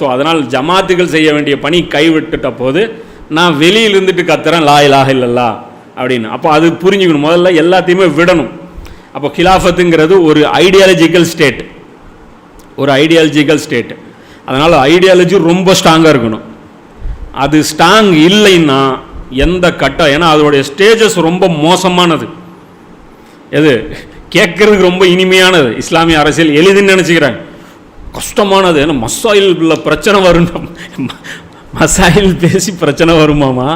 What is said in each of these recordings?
So அதனால் ஜமாத்துகள் செய்ய வேண்டிய பணி கைவிட்டுட்ட போது நான் வெளியில் இருந்துட்டு கத்துறேன் லா இலாஹ இல்லல்லா அப்படின்னு. அப்போ அது புரிஞ்சுக்கணும். முதல்ல எல்லாத்தையுமே விடணும். அப்போ கிலாஃபத்துங்கிறது ஒரு ஐடியாலஜிக்கல் ஸ்டேட் ஒரு ஐடியாலஜிக்கல் ஸ்டேட் அதனால் ஐடியாலஜி ரொம்ப ஸ்ட்ராங்காக இருக்கணும். அது ஸ்ட்ராங் இல்லைன்னா எந்த கட்டம் ஏன்னா அதோடைய ஸ்டேஜஸ் ரொம்ப மோசமானது. எது? கேட்கறதுக்கு ரொம்ப இனிமையானது. இஸ்லாமிய அரசியல் எளிதுன்னு நினச்சிக்கிறாங்க. கஷ்டமானது. ஏன்னா மசாயில் பிரச்சனை வரும். மசாயில் பேசி பிரச்சனை வருமாமா?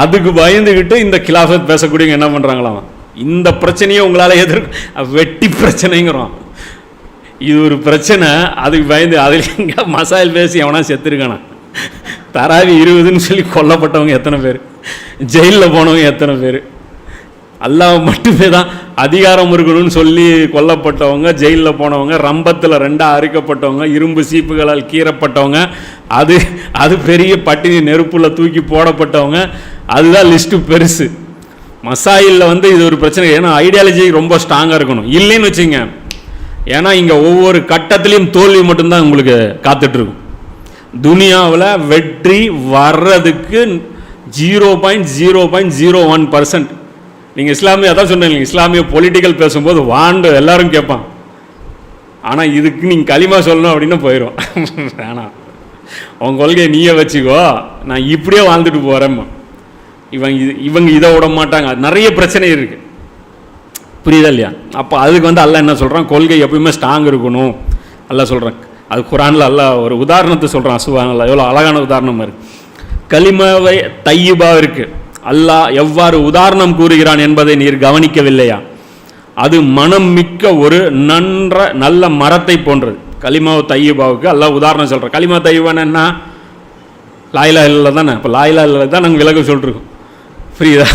அதுக்கு பயந்துக்கிட்டு இந்த கிலாஃபத் பேசக்கூடியவங்க என்ன பண்ணுறாங்களாம் இந்த பிரச்சனையை உங்களால் எதிர்க்க வெட்டி பிரச்சனைங்கிறோம். இது ஒரு பிரச்சனை. அதுக்கு பயந்து அதில் எங்கே மசாயில் பேசி எவனா செத்துருக்கானா? தராவி இருபதுன்னு சொல்லி கொல்லப்பட்டவங்க எத்தனை பேர்? ஜெயிலில் போனவங்க எத்தனை பேர்? அல்லாஹ் மட்டுமே தான் அதிகாரம் இருக்கணும்னு சொல்லி கொல்லப்பட்டவங்க ஜெயிலில் போனவங்க ரம்பத்தில் ரெண்டாக அறுக்கப்பட்டவங்க இரும்பு சீப்புகளால் கீறப்பட்டவங்க அது அது பெரிய பட்டினி நெருப்பில் தூக்கி போடப்பட்டவங்க அதுதான் லிஸ்ட்டு பெருசு. மசாயிலில் வந்து இது ஒரு பிரச்சனை ஏன்னா ஐடியாலஜி ரொம்ப ஸ்ட்ராங்காக இருக்கணும். இல்லைன்னு வச்சுங்க ஏன்னா இங்கே ஒவ்வொரு கட்டத்துலேயும் தோல்வி மட்டும்தான் உங்களுக்கு காத்துட்ருக்கும். துனியாவில் வெற்றி வர்றதுக்கு zero point zero point zero one percent நீங்கள் இஸ்லாமிய அதான் சொன்னீங்க இஸ்லாமிய பொலிட்டிக்கல் பேசும்போது வாண்டு எல்லாரும் கேட்பான். ஆனால் இதுக்கு நீங்கள் களிமா சொல்லணும் அப்படின்னு போயிடும் வேணாம். உன் கொள்கையை நீயே வச்சுக்கோ. நான் இப்படியே வாழ்ந்துட்டு போகிறேம்மா இவங்க இது இவங்க இதை விட மாட்டாங்க. நிறைய பிரச்சனை இருக்குது புரியுதா இல்லையா? அப்போ அதுக்கு வந்து அல்ல என்ன சொல்கிறான் கொள்கை எப்பயுமே ஸ்ட்ராங் இருக்கணும். அல்ல சொல்கிறான் அது குரானில் அல்லாஹ் ஒரு உதாரணத்தை சொல்கிறான் சுபான் எவ்வளோ அழகான உதாரணம் மாதிரி களிமவே தையீபாக இருக்குது அல்லாஹ் எவ்வாறு உதாரணம் கூறுகிறான் என்பதை நீர் கவனிக்கவில்லையா? அது மனம் மிக்க ஒரு நன்ற நல்ல மரத்தை போன்றது. கலிமா தையுபாவுக்கு அல்லாஹ் உதாரணம் சொல்கிற கலிமா தையிபான்னு என்ன? லாயிலா இல்லை தானே. இப்போ லாயிலா இல்லை தான் நாங்கள் விலக சொல்லிருக்கோம். புரியுதா?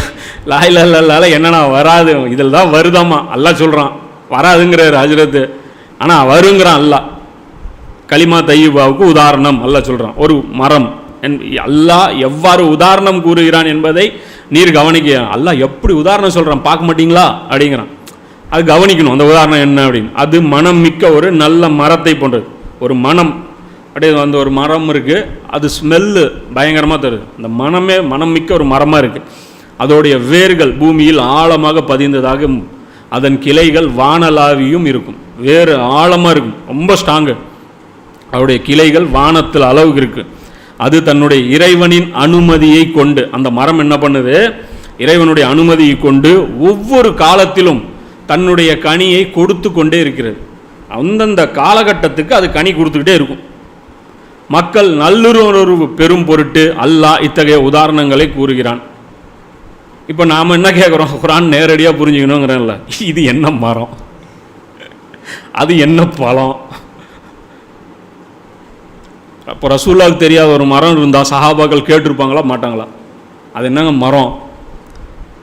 லாயிலா இல்லால என்னென்னா வராது? இதில் தான் வருதாம்மா. அல்லாஹ் சொல்கிறான் வராதுங்கிறார் ஹஜரத்து. ஆனால் வருங்கிறான் அல்லாஹ். கலிமா தையுபாவுக்கு உதாரணம் அல்லாஹ் சொல்கிறான் ஒரு மரம். அல்லாஹ் எவ்வாறு உதாரணம் கூறுகிறான் என்பதை நீர் கவனிக்க. அல்லாஹ் எப்படி உதாரணம் சொல்கிறான் பார்க்க மாட்டீங்களா? அப்படிங்கிறான். அது கவனிக்கணும். அந்த உதாரணம் என்ன அப்படின்னு. அது மனம் மிக்க ஒரு நல்ல மரத்தை போன்றது. ஒரு மனம். அப்படியே அந்த ஒரு மரம் இருக்குது அது ஸ்மெல்லு பயங்கரமாக தருது. அந்த மனமே மனம் மிக்க ஒரு மரமாக இருக்குது அதோடைய வேர்கள் பூமியில் ஆழமாக பதிந்ததாக அதன் கிளைகள் வானலாவியும் இருக்கும். வேறு ஆழமாக இருக்கும். ரொம்ப ஸ்ட்ராங்கு அவருடைய கிளைகள் வானத்தில் அளவுக்கு இருக்குது அது தன்னுடைய இறைவனின் அனுமதியை கொண்டு அந்த மரம் என்ன பண்ணுது? இறைவனுடைய அனுமதியை கொண்டு ஒவ்வொரு காலத்திலும் தன்னுடைய கனியை கொடுத்து கொண்டே இருக்கிறது. அந்தந்த காலகட்டத்துக்கு அது கனி கொடுத்துக்கிட்டே இருக்கும். மக்கள் நல்லுறவு பெரும் பொருட்டு அல்லாஹ் இத்தகைய உதாரணங்களை கூறுகிறான். இப்போ நாம் என்ன கேட்குறோம் குரான் நேரடியாக புரிஞ்சுக்கணுங்கிறேன்ல. இது என்ன மரம்? அது என்ன பழம்? அப்போ ரசூல்லாவுக்கு தெரியாத ஒரு மரம் இருந்தால் சஹாபாக்கள் கேட்டிருப்பாங்களா? மாட்டாங்களா? அது என்னங்க மரம்?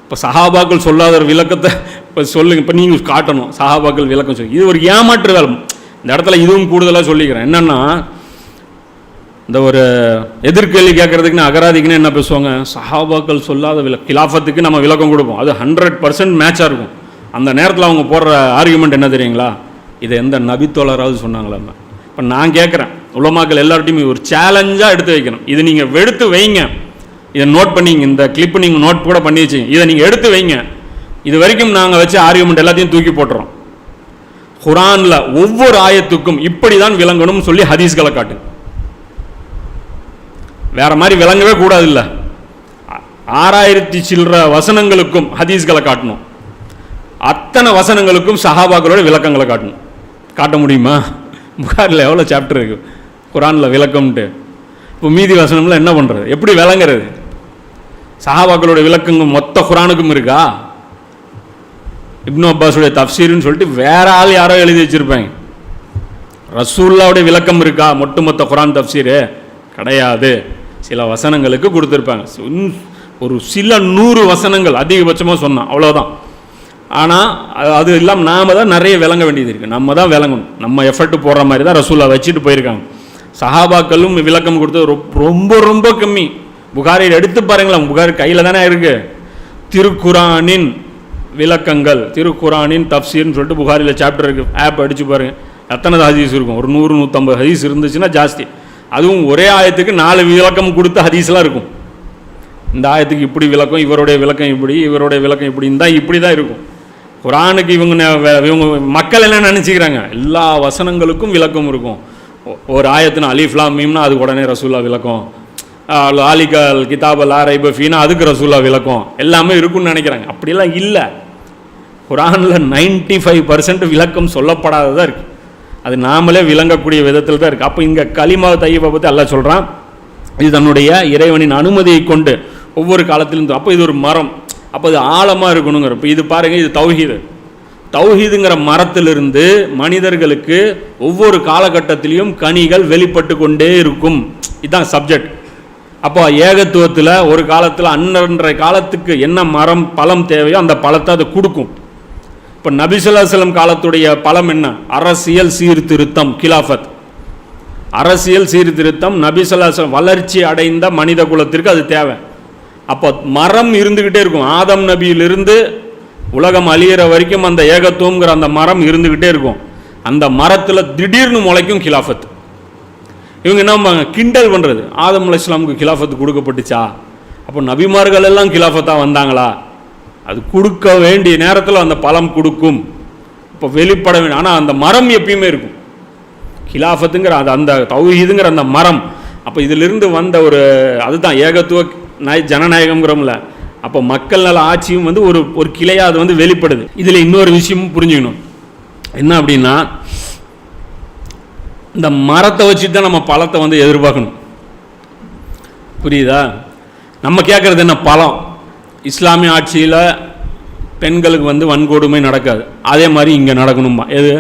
இப்போ சஹாபாக்கள் சொல்லாத ஒரு விளக்கத்தை இப்போ சொல்லுங்கள் இப்போ நீங்கள் காட்டணும். சஹாபாக்கள் விளக்கம் சொல்லி. இது ஒரு ஏமாற்று வேலை. இந்த இடத்துல இதுவும் கூடுதலாக சொல்லிக்கிறேன். என்னென்னா இந்த ஒரு எதிர்கேள்வி கேட்குறதுக்குன்னு அகராதிக்குன்னு என்ன பேசுவாங்க? சஹாபாக்கள் சொல்லாத விள கிலாஃபத்துக்கு நம்ம விளக்கம் கொடுப்போம். அது ஹண்ட்ரட் பர்சன்ட் மேட்சாக இருக்கும். அந்த நேரத்தில் அவங்க போடுற ஆர்குமெண்ட் என்ன தெரியுங்களா? இதை எந்த நபித்தோழராவது சொன்னாங்களா இப்போ நான் கேட்குறேன். உலமாக்கள் எல்லார்ட்டையும் ஒரு சேலஞ்சாக எடுத்து வைக்கணும். இது நீங்கள் எடுத்து வைங்க. இதை நோட் பண்ணிங்க இந்த கிளிப்பு நீங்கள் நோட் கூட பண்ணி வச்சிங்க இதை நீங்கள் எடுத்து வைங்க. இது வரைக்கும் நாங்கள் வச்ச ஆர்குமெண்ட் எல்லாத்தையும் தூக்கி போட்டுறோம். குரானில் ஒவ்வொரு ஆயத்துக்கும் இப்படி தான் விளங்கணும்னு சொல்லி ஹதீஸ்களை காட்டு. வேற மாதிரி விளங்கவே கூடாது இல்லை ஆறாயிரத்தி சில்லற வசனங்களுக்கும் ஹதீஸ்களை காட்டணும். அத்தனை வசனங்களுக்கும் சஹாபாக்களோட விளக்கங்களை காட்டணும். காட்ட முடியுமா? புகாரில் எவ்வளோ சாப்டர் இருக்கு? குரானில் விளக்கம்ன்ட்டு இப்போ மீதி வசனம்லாம் என்ன பண்ணுறது எப்படி விளங்குறது? சஹாபாக்களோட விளக்கங்கள் மொத்த குரானுக்கும் இருக்கா? இப்னு அப்பாஸுடைய தப்சீர்னு சொல்லிட்டு வேற ஆள் யாரோ எழுதி வச்சிருப்பாங்க. ரசூல்லாவுடைய விளக்கம் இருக்கா? மொட்டுமொத்த குரான் தப்சீரு கிடையாது. சில வசனங்களுக்கு கொடுத்துருப்பாங்க. ஒரு சில நூறு வசனங்கள் அதிகபட்சமாக சொன்னான். அவ்வளோதான் ஆனால் அது இல்லாமல் நாம தான் நிறைய விளங்க வேண்டியது இருக்குது நம்ம தான் விளங்கணும். நம்ம எஃபர்ட் போடுற மாதிரி தான் ரசூலா வச்சுட்டு போயிருக்காங்க. சஹாபாக்களும் விளக்கம் கொடுத்தது ரொம்ப ரொம்ப ரொம்ப கம்மி. புகாரில் எடுத்து பாருங்களேன் புகார் கையில் தானே இருக்கு. திருக்குரானின் விளக்கங்கள் திருக்குரானின் தப்சீர்னு சொல்லிட்டு புகாரியில் சாப்டர் இருக்கு. ஆப் அடித்து பாருங்க. எத்தனை ஹதீஸ் இருக்கும்? ஒரு நூறு நூற்றம்பது ஹதீஸ் இருந்துச்சுன்னா ஜாஸ்தி. அதுவும் ஒரே ஆயத்துக்கு நாலு விளக்கம் கொடுத்த ஹதீஸ்லாம் இருக்கும். இந்த ஆயத்துக்கு இப்படி விளக்கம் இவருடைய விளக்கம் இப்படி இவருடைய விளக்கம் இப்படி இருந்தால் இப்படி தான் இருக்கும். குரானுக்கு இவங்க இவங்க மக்கள் என்ன நினச்சிக்கிறாங்க? எல்லா வசனங்களுக்கும் விளக்கம் இருக்கும். ஒரு ஆயத்தின் அலிஃப்லா மீம்னா அதுக்கு உடனே ரசூல்லா விளக்கம். ஆலிகல் கிதாப் லா ரைப ஃபீனா அதுக்கு ரசூல்லா விளக்கம். எல்லாமே இருக்கும்னு நினைக்கிறாங்க. அப்படிலாம் இல்லை. குரானில் 95% ஃபைவ் பர்சன்ட் விளக்கம் சொல்லப்படாததாக இருக்குது அது நாமளே விளங்கக்கூடிய விதத்தில் தான் இருக்குது அப்போ இங்கே களிமா தையபை பற்றி எல்லாம் சொல்கிறான் இது தன்னுடைய இறைவனின் அனுமதியை கொண்டு ஒவ்வொரு காலத்திலும் அப்போ இது ஒரு மரம். அப்போ இது ஆழமாக இருக்கணுங்கிற இப்போ இது பாருங்கள் இது தௌஹீது. தௌஹீதுங்கிற மரத்திலிருந்து மனிதர்களுக்கு ஒவ்வொரு காலகட்டத்திலையும் கனிகள் வெளிப்பட்டு கொண்டே இருக்கும். இதுதான் சப்ஜெக்ட் அப்போ ஏகத்துவத்தில் ஒரு காலத்தில் அன்னன்றை காலத்துக்கு என்ன மரம் பழம் தேவையோ அந்த பழத்தை அது கொடுக்கும். இப்போ நபிசுல்லாசலம் காலத்துடைய பலம் என்ன? அரசியல் சீர்திருத்தம் கிலாஃபத். அரசியல் சீர்திருத்தம் நபிசுல்லாசலம் வளர்ச்சி அடைந்த மனித குலத்திற்கு அது தேவை. அப்போ மரம் இருந்துக்கிட்டே இருக்கும். ஆதம் நபியிலிருந்து உலகம் அழியிற வரைக்கும் அந்த ஏகத்துவங்கிற அந்த மரம் இருந்துக்கிட்டே இருக்கும். அந்த மரத்தில் திடீர்னு முளைக்கும் கிலாஃபத் இவங்க என்ன பண்ணுவாங்க? கிண்டல் பண்ணுறது ஆதம் அலி இஸ்லாமுக்கு கிலாஃபத் கொடுக்கப்பட்டுச்சா? அப்போ நபிமார்கள் எல்லாம் கிலாஃபத்தாக வந்தாங்களா? அது கொடுக்க வேண்டிய நேரத்தில் அந்த பழம் கொடுக்கும். இப்போ வெளிப்பட வேண்டும் ஆனால் அந்த மரம் எப்பயுமே இருக்கும். கிலாஃபத்துங்கிற அது அந்த தௌஹீதுங்கிற அந்த மரம். அப்போ இதிலிருந்து வந்த ஒரு அதுதான் ஏகத்துவ நாய் ஜனநாயகம்ங்கிறோம்ல. அப்போ மக்கள் நல ஆட்சியும் வந்து ஒரு ஒரு கிளையாக அது வந்து வெளிப்படுது. இதில் இன்னொரு விஷயமும் புரிஞ்சுக்கணும். என்ன அப்படின்னா இந்த மரத்தை வச்சு தான் நம்ம பழத்தை வந்து எதிர்பார்க்கணும். புரியுதா? நம்ம கேட்குறது என்ன? பழம். இஸ்லாமிய ஆட்சியில் பெண்களுக்கு வந்து வன்கொடுமை நடக்காது. அதே மாதிரி இங்கே நடக்கணுமா எது?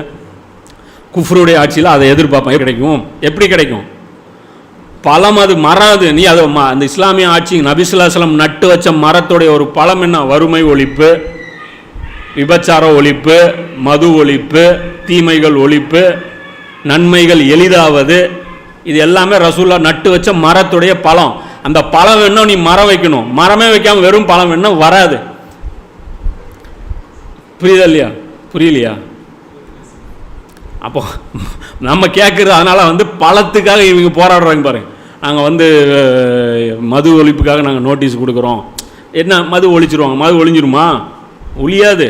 குஃப்ருடைய ஆட்சியில் அதை எதிர்பார்ப்பேன் கிடைக்கும். எப்படி கிடைக்கும்? பழம் அது மரம் அது நீ அதை அந்த இஸ்லாமிய ஆட்சி நபிசுல்லாஸ்லம் நட்டு வச்ச மரத்துடைய ஒரு பழம் என்ன? வறுமை ஒழிப்பு விபச்சார ஒழிப்பு மது ஒழிப்பு தீமைகள் ஒழிப்பு நன்மைகள் எளிதாவது இது எல்லாமே ரசூல்லா நட்டு வச்ச மரத்துடைய பழம். அந்த பழம் வேணும் நீ மரம் வைக்கணும். மரமே வைக்காம வெறும் பழம் வேணும் வராது. புரியுதா இல்லையா? புரியலையா? அப்போ நம்ம கேட்குறது அதனால் வந்து பழத்துக்காக இவங்க போராடுறாங்க பாருங்க. நாங்கள் வந்து மது ஒழிப்புக்காக நாங்கள் நோட்டீஸ் கொடுக்குறோம். என்ன மது ஒழிச்சிருவாங்க? மது ஒழிஞ்சிருமா ஒழியாது.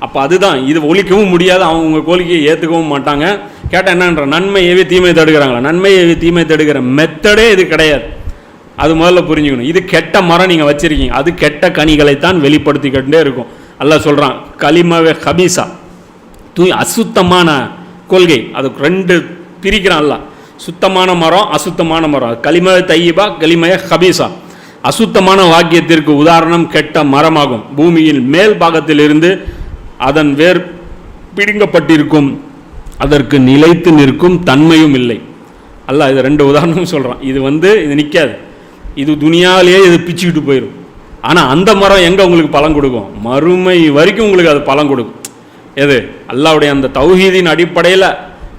அப்போ அதுதான். இது ஒழிக்கவும் முடியாது. அவங்க உங்கள் கோரிக்கையை ஏற்றுக்கவும் மாட்டாங்க. கேட்டால் என்னன்ற நன்மை ஏவி தீமை தடுக்கிறாங்களா? நன்மை ஏவி தீமை தடுக்கிற மெத்தடே இது கிடையாது. அது முதல்ல புரிஞ்சுக்கணும். இது கெட்ட மரம் நீங்கள் வச்சுருக்கீங்க. அது கெட்ட கனிகளைத்தான் வெளிப்படுத்திக்கிட்டே இருக்கும். எல்லாம் சொல்கிறான் களிமவே ஹபீசா. தூய் அசுத்தமான கொள்கை. அது ரெண்டு பிரிக்கிறான் எல்லாம் சுத்தமான மரம் அசுத்தமான மரம். களிமய தையிபா களிமய ஹபீசா. அசுத்தமான வாக்கியத்திற்கு உதாரணம் கெட்ட மரமாகும். பூமியின் மேல் பாகத்திலிருந்து அதன் வேர் பிடுங்கப்பட்டிருக்கும். அதற்கு நிலைத்து நிற்கும் தன்மையும் இல்லை. அல்லாஹ் இது ரெண்டு உதாரணம் சொல்கிறான் இது வந்து இது நிற்காது இது துணியாலேயே இது பிச்சுக்கிட்டு போயிடும் ஆனால் அந்த மரம் எங்கே உங்களுக்கு பலன் கொடுக்கும்? மறுமை வரைக்கும் உங்களுக்கு அது பலன் கொடுக்கும். எது? அல்லாவுடைய அந்த தௌஹீதின் அடிப்படையில்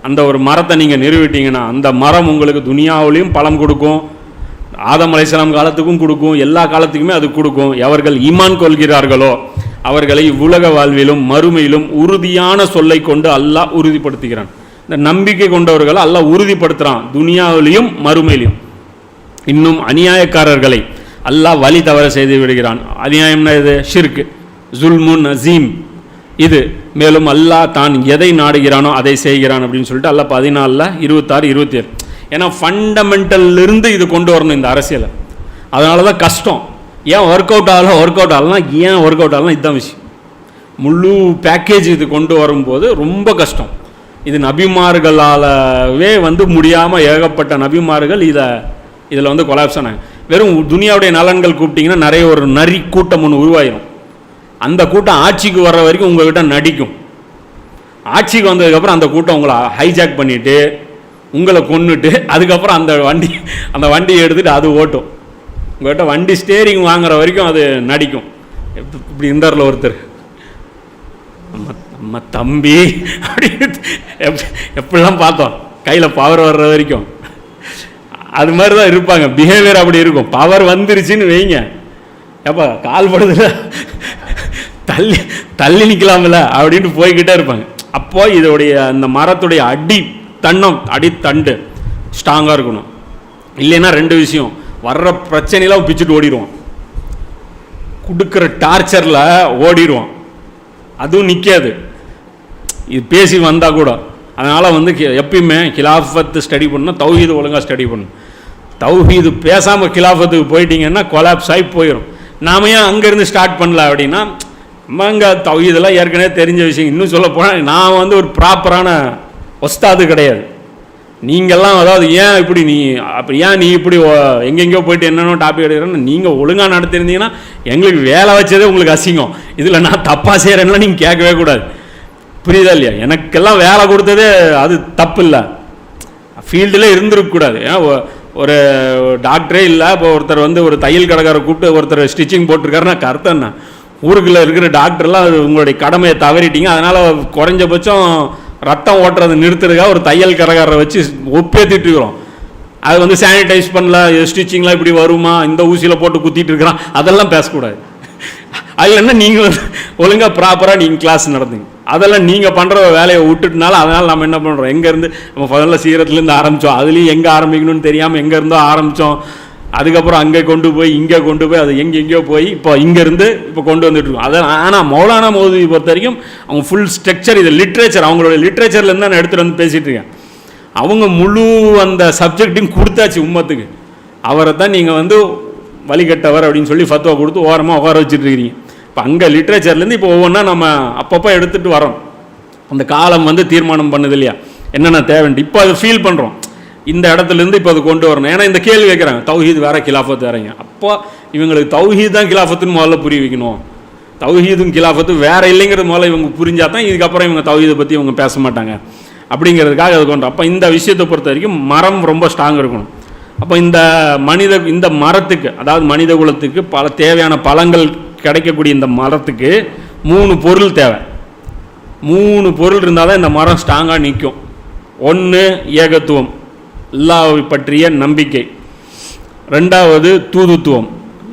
அந்த ஒரு மரத்தை நீங்கள் நிறுவிட்டீங்கன்னா அந்த மரம் உங்களுக்கு துனியாவிலையும் பலம் கொடுக்கும் ஆதம் காலத்துக்கும் கொடுக்கும் எல்லா காலத்துக்குமே அது கொடுக்கும். எவர்கள் ஈமான் கொள்கிறார்களோ அவர்களை உலக வாழ்விலும் மறுமையிலும் உறுதியான சொல்லை கொண்டு அல்லாஹ் உறுதிப்படுத்துகிறான். இந்த நம்பிக்கை கொண்டவர்களை அல்லாஹ் உறுதிப்படுத்துகிறான் துனியாவிலையும் மறுமையிலும் இன்னும் அநியாயக்காரர்களை அல்லாஹ் வழி தவற செய்து விடுகிறான். அநியாயம்னா இது ஷிர்க் ஜுல்முன் அசீம். இது மேலும் அல்லாஹ் தான் எதை நாடுகிறானோ அதை செய்கிறான் அப்படின்னு சொல்லிட்டு அல்ல பதினாலில் இருபத்தாறு இருபத்தி ஏழு ஏன்னா ஃபண்டமெண்டல்லிருந்து இது கொண்டு வரணும் இந்த அரசியலை. அதனால தான் கஷ்டம். ஏன் ஒர்க் அவுட் ஆகலாம் ஒர்க் அவுட் ஆகலாம் ஏன் ஒர்க் அவுட் ஆகலாம் இதுதான் விஷயம். முழு பேக்கேஜ் இது கொண்டு வரும்போது ரொம்ப கஷ்டம். இது நபிமார்களாலவே வந்து முடியாமல் ஏகப்பட்ட நபிமார்கள் இதை இதில் வந்து கொலாப்ஸ் ஆனாங்க. வெறும் துனியாவுடைய நலன்கள் கூப்பிட்டிங்கன்னா நிறைய ஒரு நரி கூட்டம் ஒன்று உருவாயிரும். அந்த கூட்டம் ஆட்சிக்கு வர்ற வரைக்கும் உங்ககிட்ட நடிக்கும். ஆட்சிக்கு வந்ததுக்கப்புறம் அந்த கூட்டம் உங்களை ஹைஜாக் பண்ணிவிட்டு உங்களை கொன்னுட்டு அதுக்கப்புறம் அந்த வண்டி அந்த வண்டியை எடுத்துட்டு அது ஓட்டும். உங்கள்கிட்ட வண்டி ஸ்டேரிங் வாங்குற வரைக்கும் அது நடிக்கும். இப்படி இருந்தார்ல ஒருத்தர் நம்ம நம்ம தம்பி அப்படின்னு எப் எப்படிலாம் பார்த்தோம். கையில் பவர் வர்ற வரைக்கும். அது மாதிரி தான் இருப்பாங்க. பிஹேவியர் அப்படி இருக்கும். பவர் வந்துருச்சுன்னு வைங்க. ஏப்பா கால் படுதுல. தள்ளி தள்ளி நிற்கலாம்ல அப்படின்ட்டு போய்கிட்டே இருப்பாங்க. அப்போது இதோடைய அந்த மரத்துடைய அடி தன்னம் அடித்தண்டு ஸ்ட்ராங்காக இருக்கணும். இல்லைன்னா ரெண்டு விஷயம் வர்ற பிரச்சனையெல்லாம் பிச்சுட்டு ஓடிடுவான். கொடுக்குற டார்ச்சரில் ஓடிடுவான். அதுவும் நிற்காது இது பேசி வந்தால் கூட. அதனால் வந்து கி- எப்பயுமே கிலாஃபத்து ஸ்டடி பண்ணணும் தௌஹீது ஒழுங்காக ஸ்டடி பண்ணணும். தௌஹீது பேசாமல் கிலாஃபத்துக்கு போயிட்டீங்கன்னா கொலாப்ஸ் ஆகி போயிடும் நாம ஏன் அங்கேருந்து ஸ்டார்ட் பண்ணல அப்படின்னா அம்மாங்க தவ இதெல்லாம் ஏற்கனவே தெரிஞ்ச விஷயம். இன்னும் சொல்ல போனால் நான் வந்து ஒரு ப்ராப்பரான ஒஸ்தாது கிடையாது. நீங்கள்லாம் அதாவது ஏன் இப்படி நீ அப்படி ஏன் நீ இப்படி ஓ- எங்கெங்கேயோ போயிட்டு என்னென்ன டாபிக் எடுக்கிறேன்னு நீங்கள் ஒழுங்காக நடத்திருந்தீங்கன்னா எங்களுக்கு வேலை வச்சதே உங்களுக்கு அசிங்கம். இதில் நான் தப்பாக செய்கிறேன்னா நீங்கள் கேட்கவே கூடாது. புரியுதா இல்லையா? எனக்கெல்லாம் வேலை கொடுத்ததே அது தப்பு இல்லை ஃபீல்டில் இருந்துருக்கக்கூடாது ஏன் ஒரு டாக்டரே இல்லை இப்போ ஒருத்தர் வந்து ஒரு தையல் கடைக்காரரை கூப்பிட்டு ஒருத்தர் ஸ்டிச்சிங் போட்டிருக்காருன்னா கருத்தண்ணா என்ன? ஊருக்குள்ளே இருக்கிற டாக்டர்லாம் அது உங்களுடைய கடமையை தவறிட்டீங்க. அதனால் குறைஞ்சபட்சம் ரத்தம் ஓட்டுறதை நிறுத்துறதுக்காக ஒரு தையல் கரகாரரை வச்சு ஒப்பேத்திட்டு இருக்கிறோம். அது வந்து சானிடைஸ் பண்ணல ஸ்டிச்சிங்லாம் இப்படி வருமா இந்த ஊசியில் போட்டு குத்திட்டு இருக்கிறான் அதெல்லாம் பேசக்கூடாது. அதில் என்ன நீங்கள் ஒழுங்காக ப்ராப்பராக நீங்கள் கிளாஸ் நடந்தீங்க அதெல்லாம் நீங்கள் பண்ணுற வேலையை விட்டுட்டுனால அதனால் நம்ம என்ன பண்ணுறோம் எங்கேருந்து நம்ம முதல்ல சீரத்துலேருந்து ஆரம்பித்தோம் அதுலேயும் எங்கே ஆரம்பிக்கணும்னு தெரியாமல் எங்கே இருந்தோ ஆரம்பித்தோம் அதுக்கப்புறம் அங்கே கொண்டு போய் இங்கே கொண்டு போய் அது எங்கே எங்கேயோ போய் இப்போ இங்கேருந்து இப்போ கொண்டு வந்துட்டுருக்கோம் அதை ஆனால் மௌலானா மோதுவி பொறுத்த வரைக்கும் அவங்க ஃபுல் ஸ்ட்ரக்சர் இது லிட்ரேச்சர் அவங்களோட லிட்ரேச்சர்லேருந்து நான் எடுத்துகிட்டு வந்து பேசிகிட்டு இருக்கேன். அவங்க முழு அந்த சப்ஜெக்ட்டையும் கொடுத்தாச்சு உம்மத்துக்கு. அவரை தான் நீங்கள் வந்து வழிகட்டவர் அப்படின்னு சொல்லி ஃபத்துவா கொடுத்து ஓரமாக உட்கார வச்சுட்டு இருக்கிறீங்க இப்போ அங்கே லிட்ரேச்சர்லேருந்து இப்போ ஒவ்வொன்றா நம்ம அப்பப்போ எடுத்துகிட்டு வரோம் அந்த காலம் வந்து தீர்மானம் பண்ணுது இல்லையா? என்னென்ன தேவைன்ட்டு. இப்போ அதை ஃபீல் பண்ணுறோம் இந்த இடத்துலேருந்து இப்போ அது கொண்டு வரணும். ஏன்னா இந்த கேள்வி கேட்குறாங்க தௌஹீத் வேற கிலாஃபத் வேறங்க. அப்போ இவங்களுக்கு தௌஹீத் தான் கிலாஃபத்துன்னு முதல்ல புரிய வைக்கணும் தௌஹீதும் கிலாஃபத்தும் வேற இல்லைங்கிறது முதல்ல இவங்க புரிஞ்சா தான் இதுக்கப்புறம் இவங்க தௌஹீதை பற்றி இவங்க பேச மாட்டாங்க. அப்படிங்கிறதுக்காக அது கொண்டு அப்போ இந்த விஷயத்தை பொறுத்த வரைக்கும் மரம் ரொம்ப ஸ்ட்ராங் இருக்கணும். அப்போ இந்த மனித இந்த மரத்துக்கு அதாவது மனித குலத்துக்கு பல தேவையான பழங்கள் கிடைக்கக்கூடிய இந்த மரத்துக்கு மூணு பொருள் தேவை. மூணு பொருள் இருந்தால் தான் இந்த மரம் ஸ்ட்ராங்காக நிற்கும் ஒன்று ஏகத்துவம். அல்லாவை பற்றிய நம்பிக்கை. ரெண்டாவது தூதுத்துவம்.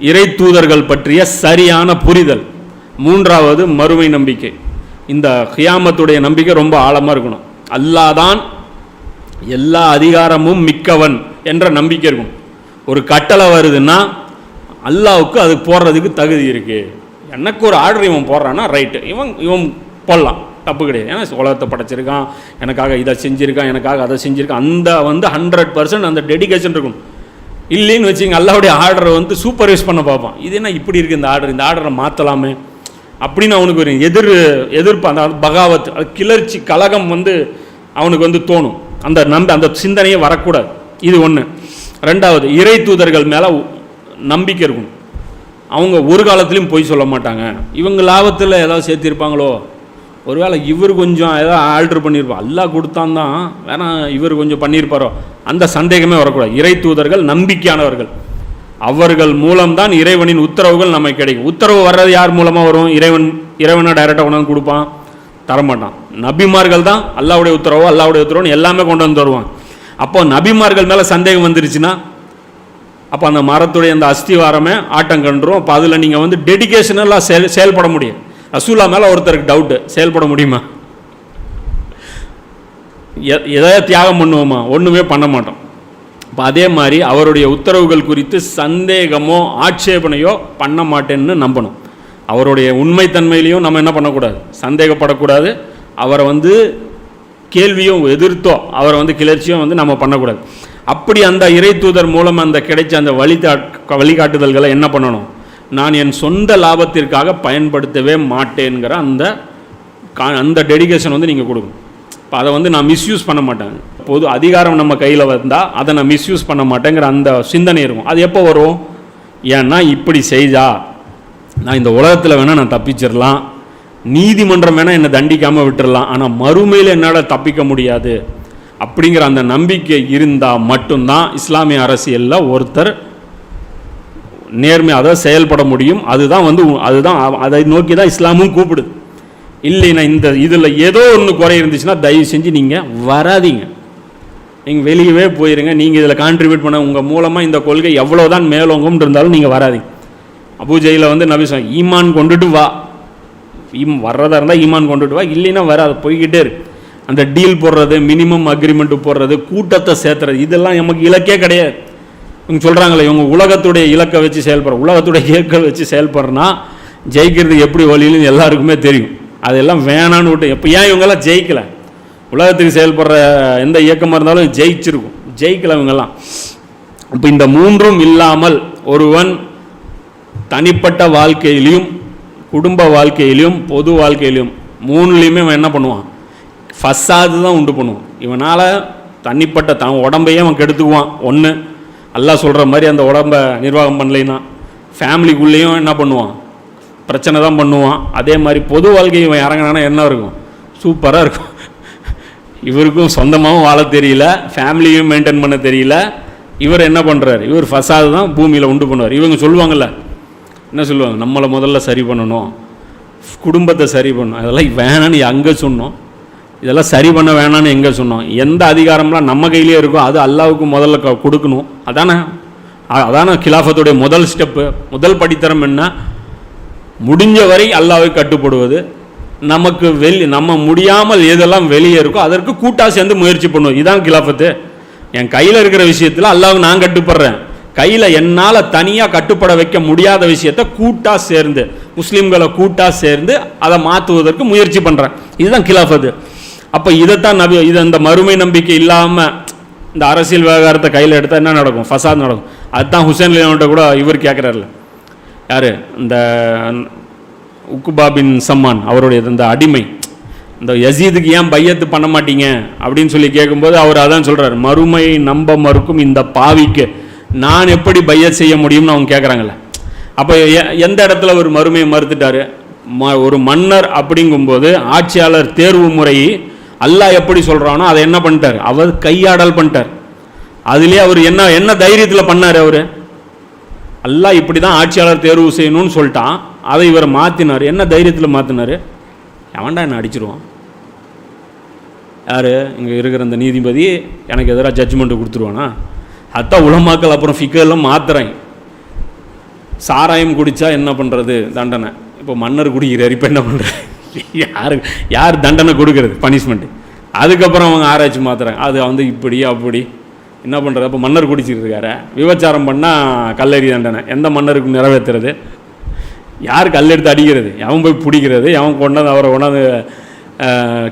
இறை தூதர்கள் பற்றிய சரியான புரிதல். மூன்றாவது மறுமை நம்பிக்கை. இந்த ஹியாமத்துடைய நம்பிக்கை ரொம்ப ஆழமாக இருக்கணும். அல்லாஹ் தான் எல்லா அதிகாரமும் மிக்கவன் என்ற நம்பிக்கை இருக்கும். ஒரு கட்டளை வருதுன்னா அல்லாவுக்கு அது போடுறதுக்கு தகுதி இருக்குது எனக்கு ஒரு ஆர்டர் இவன் போடுறான்னா ரைட்டு இவன் இவன் போடலாம். தப்பு கிடையாது. ஏன்னா உலகத்தை படைச்சிருக்கான் எனக்காக இதை செஞ்சுருக்கான் எனக்காக அதை செஞ்சுருக்கான். அந்த வந்து ஹண்ட்ரட் பர்சன்ட் அந்த டெடிகேஷன் இருக்கும். இல்லைன்னு வச்சுங்க அல்லாவுடைய ஆர்டரை வந்து சூப்பர்வைஸ் பண்ண பார்ப்பான். இது என்ன இப்படி இருக்குது இந்த ஆர்டர் இந்த ஆர்டரை மாற்றலாமே அப்படின்னு அவனுக்கு ஒரு எதிர் எதிர்ப்பு அந்த பகாவத் அது கிளர்ச்சி கலகம் வந்து அவனுக்கு வந்து தோணும். அந்த நம்ப அந்த சிந்தனையே வரக்கூடாது. இது ஒன்று ரெண்டாவது இறை தூதர்கள் மேலே நம்பிக்கை இருக்கும். அவங்க ஒரு காலத்துலேயும் பொய் சொல்ல மாட்டாங்க. இவங்க லாபத்தில் ஏதாவது சேர்த்திருப்பாங்களோ? ஒருவேளை இவர் கொஞ்சம் ஏதோ ஆல்ட்ரு பண்ணியிருப்போம் அல்லா கொடுத்தான் தான் வேணா இவர் கொஞ்சம் பண்ணியிருப்பாரோ அந்த சந்தேகமே வரக்கூடாது. இறை தூதர்கள் நம்பிக்கையானவர்கள். அவர்கள் மூலம்தான் இறைவனின் உத்தரவுகள் நமக்கு கிடைக்கும். உத்தரவு வர்றது யார் மூலமாக வரும்? இறைவன் இறைவனை டைரெக்டாக கொண்டு வந்து கொடுப்பான். தரமாட்டான். நபிமார்கள் தான் அல்லாவுடைய உத்தரவோ அல்லாவுடைய உத்தரவுன்னு எல்லாமே கொண்டு வந்து தருவான் அப்போ நபிமார்கள் மேலே சந்தேகம் வந்துருச்சுன்னா அப்போ அந்த மரத்துடைய அந்த அஸ்திவாரமே ஆட்டம் கண்டுரும் அப்போ அதில் நீங்கள் வந்து டெடிகேஷனெல்லாம் செயல் செயல்பட முடியும். ரசூலா மேலே ஒருத்தருக்கு டவுட்டு செயல்பட முடியுமா? எ- எதாவது தியாகம் பண்ணுவோமா? ஒன்றுமே பண்ண மாட்டோம். இப்போ அதே மாதிரி அவருடைய உத்தரவுகள் குறித்து சந்தேகமோ ஆட்சேபனையோ பண்ண மாட்டேன்னு நம்பணும். அவருடைய உண்மைத்தன்மையிலையும் நம்ம என்ன பண்ணக்கூடாது? சந்தேகப்படக்கூடாது. அவரை வந்து கேள்வியும் எதிர்த்தோ அவரை வந்து கிளர்ச்சியும் வந்து நம்ம பண்ணக்கூடாது. அப்படி அந்த இறை தூதர் மூலம் அந்த கிடைச்ச அந்த வழிகா வழிகாட்டுதல்களை என்ன பண்ணணும்? நான் என் சொந்த லாபத்திற்காக பயன்படுத்தவே மாட்டேங்கிற அந்த கா- அந்த டெடிகேஷன் வந்து நீங்கள் கொடுக்கணும். இப்போ அதை வந்து நான் மிஸ்யூஸ் பண்ண மாட்டேன். பொது அதிகாரம் நம்ம கையில் வந்தால் அதை நான் மிஸ்யூஸ் பண்ண மாட்டேங்கிற அந்த சிந்தனை இருக்கும். அது எப்போ வரும்? ஏன்னா இப்படி செய்தா நான் இந்த உலகத்தில் வேணால் நான் தப்பிச்சிடலாம் நீதிமன்றம் வேணால் என்னை தண்டிக்காமல் விட்டுடலாம் ஆனால் மறுமையில் என்னால் தப்பிக்க முடியாது. அப்படிங்கிற அந்த நம்பிக்கை இருந்தால் மட்டும்தான் இஸ்லாமிய அரசியலில் ஒருத்தர் நேர்மையாக அதை செயல்பட முடியும். அதுதான் வந்து உ- அதுதான் அதை நோக்கி தான் இஸ்லாமும் கூப்பிடுது. இல்லைன்னா இந்த இதில் ஏதோ ஒன்று குறை இருந்துச்சுன்னா தயவு செஞ்சு நீங்கள் வராதீங்க. நீங்கள் வெளியவே போயிருங்க. நீங்கள் இதில் கான்ட்ரிபியூட் பண்ண உங்கள் மூலமாக இந்த கொள்கை எவ்வளோ தான் மேலோங்கும் இருந்தாலும் நீங்கள் வராதீங்க. அபூஜையில் வந்து நபி ஈமான் கொண்டுட்டு வா. ஈம் வர்றதா இருந்தால் ஈமான் கொண்டுட்டு வா. இல்லைன்னா வராது. போய்கிட்டே இருக்கு அந்த டீல் போடுறது மினிமம் அக்ரிமெண்ட்டு போடுறது கூட்டத்தை சேர்த்துறது இதெல்லாம் நமக்கு இலக்கே கிடையாது. இவங்க சொல்கிறாங்களே இவங்க உலகத்துடைய இலக்கை வச்சு செயல்படுற உலகத்துடைய இயக்கை வச்சு செயல்படுறனா ஜெயிக்கிறது எப்படி வழியிலும் எல்லாருக்குமே தெரியும். அதெல்லாம் வேணான்னு விட்டு எப்போ ஏன் இவங்கெல்லாம் ஜெயிக்கலை? உலகத்துக்கு செயல்படுற எந்த இயக்கமாக இருந்தாலும் ஜெயிச்சிருக்கும். ஜெயிக்கல இவங்கெல்லாம். இப்போ இந்த மூன்றும் இல்லாமல் ஒருவன் தனிப்பட்ட வாழ்க்கையிலையும் குடும்ப வாழ்க்கையிலையும் பொது வாழ்க்கையிலையும் மூணுலேயுமே அவன் என்ன பண்ணுவான்? ஃபஸ்ஸாது தான் உண்டு பண்ணுவான். இவனால் தனிப்பட்ட தன் உடம்பையே அவன் கெடுத்துக்குவான். ஒன்று அல்லாஹ் சொல்கிற மாதிரி அந்த உடம்ப நிர்வாகம் பண்ணலைன்னா ஃபேமிலிக்குள்ளேயும் என்ன பண்ணுவான்? பிரச்சனை தான் பண்ணுவான். அதே மாதிரி பொது வாழ்க்கை இவன் இறங்கினானா என்ன இருக்கும்? சூப்பராக இருக்கும். இவருக்கும் சொந்தமாகவும் வாழ தெரியல ஃபேமிலியும் மெயின்டைன் பண்ண தெரியல. இவர் என்ன பண்ணுறாரு இவர் ஃபசாது தான் பூமியில் உண்டு பண்ணுவார். இவங்க சொல்லுவாங்கள்ல என்ன சொல்லுவாங்க? நம்மளை முதல்ல சரி பண்ணணும். குடும்பத்தை சரி பண்ணணும். அதெல்லாம் வேணான்னு அங்கே சொன்னோம். இதெல்லாம் சரி பண்ண வேணாம்னு எங்கே சொன்னோம். எந்த அதிகாரம்லாம் நம்ம கையிலேயே இருக்கோ அது அல்லாவுக்கு முதல்ல க- கொடுக்கணும். அதானே? அதான கிலாஃபத்துடைய முதல் ஸ்டெப்பு முதல் படித்தரம் என்ன? முடிஞ்ச வரை அல்லாவை கட்டுப்படுவது. நமக்கு வெளி நம்ம முடியாமல் எதெல்லாம் வெளியே இருக்கோ அதற்கு கூட்டாக சேர்ந்து முயற்சி பண்ணுவோம். இதான் கிலாஃபத்து. என் கையில் இருக்கிற விஷயத்தில் அல்லாவுக்கு நான் கட்டுப்படுறேன். கையில் என்னால் தனியாக கட்டுப்பட வைக்க முடியாத விஷயத்த கூட்டாக சேர்ந்து முஸ்லீம்களை கூட்டாக சேர்ந்து அதை மாற்றுவதற்கு முயற்சி பண்ணுறேன் இதுதான் கிலாஃபத்து. அப்போ இதைத்தான் நபி இது இந்த மறுமை நம்பிக்கை இல்லாமல் இந்த அரசியல் விவகாரத்தை கையில் எடுத்தால் என்ன நடக்கும்? ஃபசாத் நடக்கும். அதுதான் ஹுசேன் லியோன்ட்ட கூட இவர் கேட்குறாருல யார்? இந்த உக்குபா பின் சம்மான் அவருடைய இந்த அடிமை. இந்த யசீதுக்கு ஏன் பையத்து பண்ண மாட்டீங்க? அப்படின்னு சொல்லி கேட்கும்போது அவர் அதான் சொல்கிறார் மறுமை நம்ப மறுக்கும் இந்த பாவிக்கு நான் எப்படி பையத் செய்ய முடியும்னு அவங்க கேட்குறாங்கல்ல அப்போ எ- எந்த இடத்துல ஒரு மறுமையை மறுத்துட்டார்? ம ஒரு மன்னர் அப்படிங்கும்போது ஆட்சியாளர் தேர்வு முறையை அல்லாஹ் எப்படி சொல்கிறானோ அதை என்ன பண்ணிட்டார்? அவர் கையாடல் பண்ணிட்டார். அதுலேயே அவர் என்ன என்ன தைரியத்தில் பண்ணார் அவர்? அல்லாஹ் இப்படி தான் ஆட்சியாளர் தேர்வு செய்யணும்னு சொல்லிட்டான். அதை இவர் மாற்றினார் என்ன தைரியத்தில் மாற்றினார் எவன்டா என்ன அடிச்சிருவான்? யார்? இங்கே இருக்கிற இந்த நீதிபதி எனக்கு எதிராக ஜட்ஜ்மெண்ட்டு கொடுத்துருவானா? அதான் உலமாக்கல் அப்புறம் ஃபிக்கர்லாம் மாத்துறேன். சாராயம் குடித்தா என்ன பண்ணுறது தண்டனை. இப்போ மன்னர் குடிக்கிறார் இப்போ என்ன பண்ணுறது யாரு யார் தண்டனை கொடுக்கறது? பனிஷ்மெண்ட்டு அதுக்கப்புறம் அவங்க ஆராய்ச்சி மாத்துறாங்க. அது வந்து இப்படி அப்படி. என்ன பண்ணுறது அப்போ மன்னர் குடிச்சிட்டு இருக்காரு. விபச்சாரம் பண்ணால் கல்லறி தண்டனை. எந்த மன்னருக்கு நிறைவேற்றுறது யார் கல்லெடுத்து அடிக்கிறது? எவன் போய் பிடிக்கிறது? எவன் கொண்டாந்து அவரை கொண்டாந்து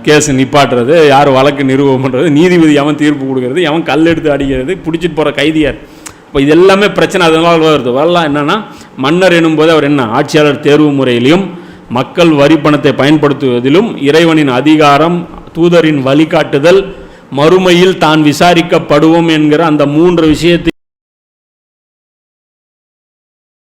கேஸ் நிப்பாட்டுறது? யார் வழக்கு நிறுவனம் பண்ணுறது நீதிபதி எவன் தீர்ப்பு கொடுக்கறது? எவன் கல்லெடுத்து அடிக்கிறது? பிடிச்சிட்டு போகிற கைதியார். இப்போ இது எல்லாமே பிரச்சனை. அதனால வருது. வரலாம் என்னென்னா மன்னர் எனும்போது அவர் என்ன? ஆட்சியாளர் தேர்வு முறையிலையும் மக்கள் வரி பணத்தை பயன்படுத்துவதிலும் இறைவனின் அதிகாரம் தூதரின் வழிகாட்டுதல் மறுமையில் தான் விசாரிக்கப்படுவோம் என்கிற அந்த மூன்று விஷயத்தை